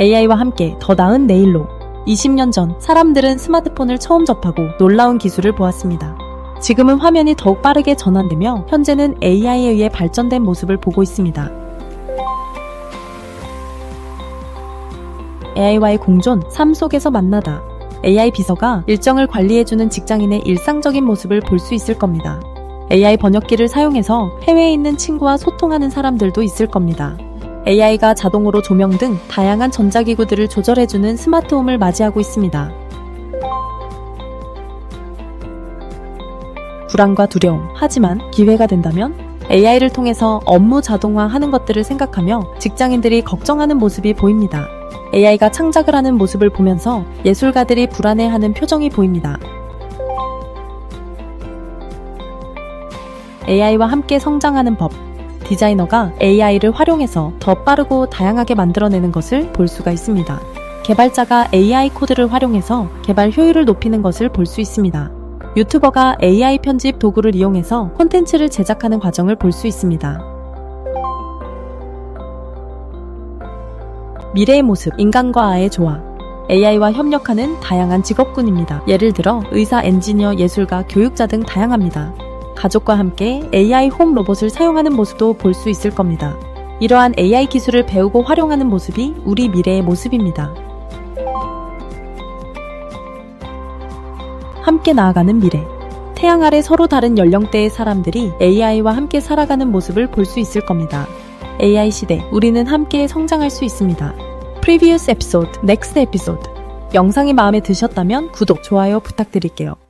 AI와 함께 더 나은 내일로 20년 전 사람들은 스마트폰을 처음 접하고 놀라운 기술을 보았습니다. 지금은 화면이 더욱 빠르게 전환되며 현재는 AI에 의해 발전된 모습을 보고 있습니다. AI와의 공존, 삶 속에서 만나다. AI 비서가 일정을 관리해주는 직장인의 일상적인 모습을 볼 수 있을 겁니다. AI 번역기를 사용해서 해외에 있는 친구와 소통하는 사람들도 있을 겁니다. AI가 자동으로 조명 등 다양한 전자기구들을 조절해주는 스마트홈을 맞이하고 있습니다. 불안과 두려움, 하지만 기회가 된다면 AI를 통해서 업무 자동화하는 것들을 생각하며 직장인들이 걱정하는 모습이 보입니다. AI가 창작을 하는 모습을 보면서 예술가들이 불안해하는 표정이 보입니다. AI와 함께 성장하는 법. 디자이너가 AI를 활용해서 더 빠르고 다양하게 만들어내는 것을 볼 수가 있습니다. 개발자가 AI 코드를 활용해서 개발 효율을 높이는 것을 볼 수 있습니다. 유튜버가 AI 편집 도구를 이용해서 콘텐츠를 제작하는 과정을 볼 수 있습니다. 미래의 모습, 인간과 아의 조화. AI와 협력하는 다양한 직업군입니다. 예를 들어 의사, 엔지니어, 예술가, 교육자 등 다양합니다. 가족과 함께 AI 홈 로봇을 사용하는 모습도 볼 수 있을 겁니다. 이러한 AI 기술을 배우고 활용하는 모습이 우리 미래의 모습입니다. 함께 나아가는 미래. 태양 아래 서로 다른 연령대의 사람들이 AI와 함께 살아가는 모습을 볼 수 있을 겁니다. AI 시대, 우리는 함께 성장할 수 있습니다. Previous episode, next episode. 영상이 마음에 드셨다면 구독, 좋아요 부탁드릴게요.